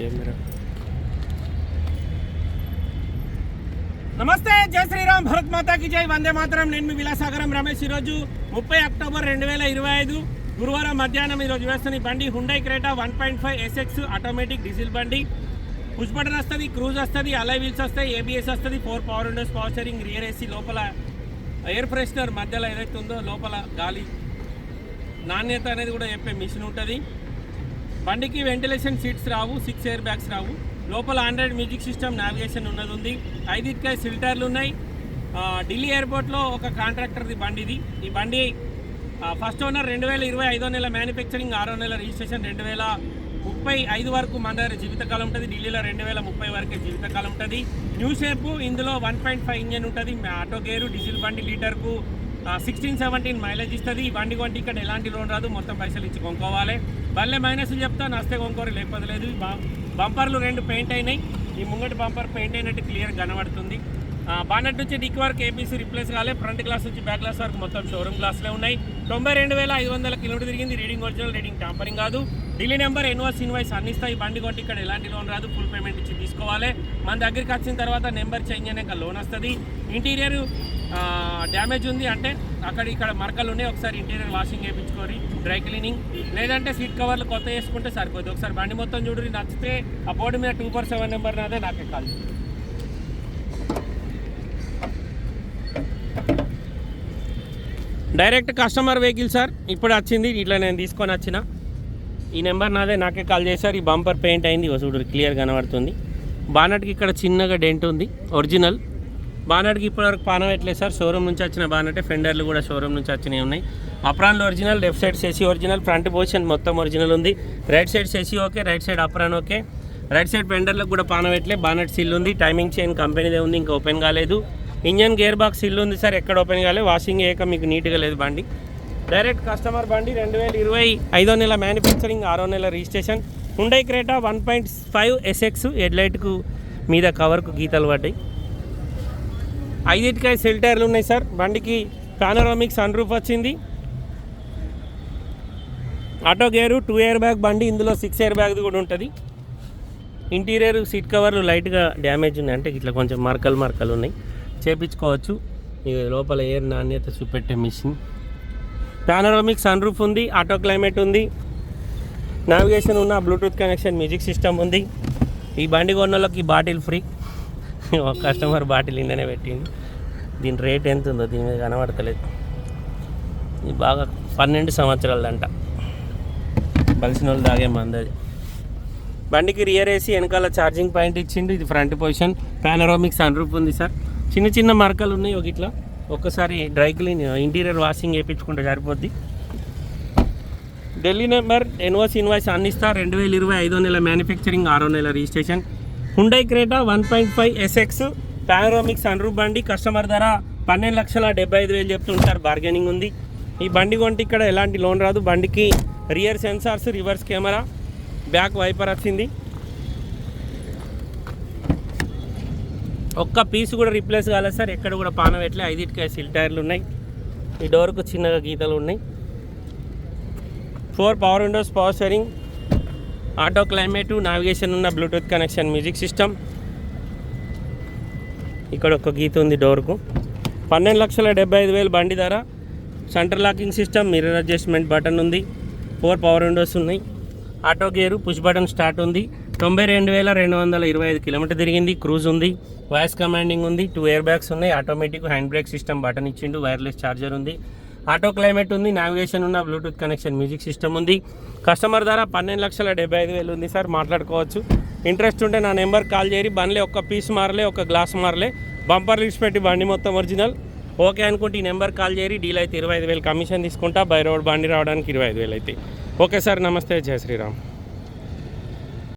Camera. నమస్తే జై శ్రీరామ్ భరత్ మాతాకి జై. వందే మాత్రం. నేను మీ విలాసాగరం రమేష్ ఈరోజు ముప్పై అక్టోబర్ రెండు వేల ఇరవై ఐదు గురువారం మధ్యాహ్నం ఈరోజు వేస్తున్న ఈ బండి Hyundai Creta one point five SX automatic diesel బండి. పుష్ బటన్ వస్తుంది క్రూజ్ వస్తుంది అలై వీల్స్ వస్తాయి ఏబిఎస్ వస్తుంది four power windows power steering rear AC లోపల ఎయిర్ ఫ్రెషనర్ మధ్యలో ఏదైతే ఉందో లోపల గాలి. నాణ్యత అనేది కూడా చెప్పే మిషన్ ఉంటుంది. బండికి వెంటిలేషన్ సీట్స్ రావు సిక్స్ ఎయిర్ బ్యాగ్స్ రావు. లోపల ఆండ్రాయిడ్ మ్యూజిక్ సిస్టమ్ నావిగేషన్ ఉన్నది ఉంది ఐదిటికాయ సిల్టర్లు ఉన్నాయి. ఢిల్లీ ఎయిర్పోర్ట్లో ఒక కాంట్రాక్టర్ది బండి ఇది ఈ బండి ఫస్ట్ ఓనర్ రెండు వేల ఇరవై ఐదో నెల మ్యానుఫ్యాక్చరింగ్ ఆరో నెల రిజిస్ట్రేషన్ రెండు వేల ముప్పై ఐదు వరకు మన దగ్గర జీవితకాలం ఉంటుంది. ఢిల్లీలో రెండు వేల ముప్పై వరకే జీవితకాలం ఉంటుంది. న్యూ షేప్ ఇందులో వన్ పాయింట్ ఫైవ్ ఇంజన్ ఉంటుంది. ఆటో గేరు డీజిల్ బండి లీటర్కు సిక్స్టీన్ సెవెంటీన్ మైలేజ్ ఇస్తుంది. ఈ బండి కొంటే ఇక్కడ ఎలాంటి లోన్ రాదు. మొత్తం పైసలు ఇచ్చి కొనుక్కోవాలి. భలే మైనస్ చెప్తాను వస్తే కొనుక్కోరు లేకపోతే లేదు. బంపర్లు రెండు పెయింట్ అయినాయి. ఈ ముంగటి బంపర్ పెయింట్ అయినట్టు క్లియర్ కనబడుతుంది. ఆ, నుంచి డిక్ వరకు ఏపీసీ రిప్లేస్ కాలే. ఫ్రంట్ గ్లాస్ నుంచి బ్యాక్ గ్లాస్ వరకు మొత్తం షోరూమ్ గ్లాస్లే ఉన్నాయి. తొంభై రెండు వేల ఐదు వందల కిలోమీటర్ తిరిగింది. రీడింగ్ ఒరిజినల్ రీడింగ్ టాంపరింగ్ కాదు. ఢిల్లీ నెంబర్ ఎన్వాస్ ఇన్వాయిస్ అన్ని ఇస్తాయి. బండి కొట్టి ఇక్కడ ఎలాంటి లోన్ రాదు ఫుల్ పేమెంట్ ఇచ్చి తీసుకోవాలి. మన దగ్గరికి వచ్చిన తర్వాత నెంబర్ చేంజ్ అయినాక లోన్ వస్తుంది. ఇంటీరియర్ డ్యామేజ్ ఉంది అంటే అక్కడ ఇక్కడ మరకలు ఉన్నాయి. ఒకసారి ఇంటీరియర్ వాషింగ్ వేయించుకోరి డ్రై క్లీనింగ్ లేదంటే సీట్ కవర్లు కొత్త వేసుకుంటే సరిపోద్ది. ఒకసారి బండి మొత్తం చూడరి నచ్చితే ఆ బోర్డు మీద టూ ఫోర్ సెవెన్ నెంబర్ నాదే నాకే call direct customer vehicle sir ఇప్పుడు వచ్చింది ఇట్లా నేను తీసుకొని వచ్చిన. ఈ నెంబర్ నాదే నాకే కాల్ చేశారు. ఈ బంపర్ పెయింట్ అయింది. చూడు క్లియర్ కనబడుతుంది. బానట్కి ఇక్కడ చిన్నగా డెంట్ ఉంది. ఒరిజినల్. బానట్కి ఇప్పటివరకు పానం పెట్టలేదు సార్? షోరూమ్ నుంచి వచ్చిన బానటే ఫెండర్లు కూడా షోరూమ్ నుంచి వచ్చినవి ఉన్నాయి. అప్రాన్లో ఒరిజినల్ లెఫ్ట్ సైడ్ సెసి ఒరిజినల్ ఫ్రంట్ పొజిషన్ మొత్తం ఒరిజినల్ ఉంది. Right side సెసి okay right side apron okay. Right side ఫెండర్లకు కూడా పానం ఎట్లే బానట్ సిల్ ఉంది. టైమింగ్ చైన్ కంపెనీదే ఉంది ఇంకా ఓపెన్ కాలేదు. ఇంజన్ గేర్ బాక్స్ సిల్ ఉంది సార్ ఎక్కడ ఓపెన్ కాలేదు. వాషింగ్ ఏక మీకు నీట్గా లేదు బండి. డైరెక్ట్ కస్టమర్ బండి రెండు వేల ఇరవై ఐదో నెల మ్యానుఫ్యాక్చరింగ్ ఆరో నెల registration. Hyundai Creta one point five SX హెడ్లైట్కు మీద కవర్కు గీతలు పడ్డాయి. ఐదింటికాయ సెల్ టైర్లు ఉన్నాయి సార్. బండికి పానరామిక్ సన్ రూఫ్ వచ్చింది. Auto gear two air bag బండి ఇందులో సిక్స్ ఇయర్ బ్యాగ్ కూడా ఉంటుంది. ఇంటీరియర్ సీట్ కవర్లు లైట్గా డ్యామేజ్ ఉన్నాయి. అంటే ఇట్లా కొంచెం మరకలు మరకలు ఉన్నాయి. చేపించుకోవచ్చు. ఇది లోపల ఎయిర్ నాణ్యత చూపెట్టే మిషన్ పానరామిక్ సన్ రూఫ్ ఉంది ఆటో క్లైమేట్ ఉంది. నావిగేషన్ ఉన్న బ్లూటూత్ కనెక్షన్ మ్యూజిక్ సిస్టమ్ ఉంది. ఈ బండి కొన్నోళ్ళకి బాటిల్ ఫ్రీ ఒక కస్టమర్ బాటిల్ ఇండనే పెట్టింది దీని రేట్ ఎంత ఉందో దీని మీద కనబడతలేదు. ఇది బాగా పన్నెండు సంవత్సరాలదంట బలిసిన వాళ్ళు తాగే మందది బండికి రియర్ ఏసీ వెనకాల ఛార్జింగ్ పాయింట్ ఇచ్చిండు. ఇది front position panoramic sun roof ఉంది సార్ చిన్న చిన్న మరకలు ఉన్నాయి ఒక ఇట్లా. ఒక్కసారి డ్రై క్లీన్ ఇంటీరియర్ వాషింగ్ వేయించుకుంటే సరిపోద్ది. ఢిల్లీ నెంబర్ ఎన్వాస్ ఇన్వాయిస్ అందిస్తా రెండు వేల ఇరవై ఐదో నెల మ్యానుఫ్యాక్చరింగ్ ఆరో నెల registration. Hyundai Creta one point five SX panoramic sun బండి కస్టమర్ ధర పన్నెండు లక్షల డెబ్బై ఐదు వేలు చెప్తుంటారు బార్గెనింగ్ ఉంది. ఈ బండి కొంటే ఇక్కడ ఎలాంటి లోన్ రాదు బండికి rear sensors reverse camera back wiper వచ్చింది. ఒక్క పీస్ కూడా రీప్లేస్ కాలేదు సార్. ఎక్కడ కూడా పాన పెట్టలే ఐదిటికాయ సిల్ టైర్లు ఉన్నాయి. ఈ డోర్కు చిన్నగా గీతలు ఉన్నాయి. Four power windows power steering auto climate navigation ఉన్న బ్లూటూత్ కనెక్షన్ మ్యూజిక్ సిస్టమ్ ఇక్కడ ఒక గీత ఉంది డోర్కు పన్నెండు లక్షల డెబ్బై ఐదు వేలు బండి ధర. Centre locking system mirror adjustment button ఉంది. ఫోర్ పవర్ విండోస్ ఉన్నాయి. Auto gear push button start ఉంది. తొంభై రెండు వేల రెండు వందల ఇరవై ఐదు కిలోమీటర్ తిరిగింది. క్రూజ్ ఉంది వాయిస్ కమాండింగ్ ఉంది టూ ఇయర్ బ్యాగ్స్ ఉన్నాయి automatic hand brake system button ఇచ్చిండు వైర్లెస్ ఛార్జర్ ఉంది ఆటో క్లైమేట్ ఉంది నావిగేషన్ ఉన్న బ్లూటూత్ కనెక్షన్ మ్యూజిక్ సిస్టమ్ ఉంది. కస్టమర్ ధర పన్నెండు లక్షల డెబ్బై ఐదు వేలు ఉంది సార్ మాట్లాడుకోవచ్చు. ఇంట్రెస్ట్ ఉంటే నా నెంబర్ కాల్ చేయరి బండ్లే ఒక్క పీస్ మారలే ఒక గ్లాస్ మారలే బంపర్ లిస్ట్ పెట్టి బండి మొత్తం ఒరిజినల్. ఓకే అనుకుంటే ఈ నెంబర్ కాల్ చేయరి డీల్ అయితే ఇరవై ఐదు వేలు కమిషన్ తీసుకుంటా బై రోడ్ బండి రావడానికి ఇరవై ఐదు వేలు అయితే. ఓకే సార్ నమస్తే జయ శ్రీరామ్.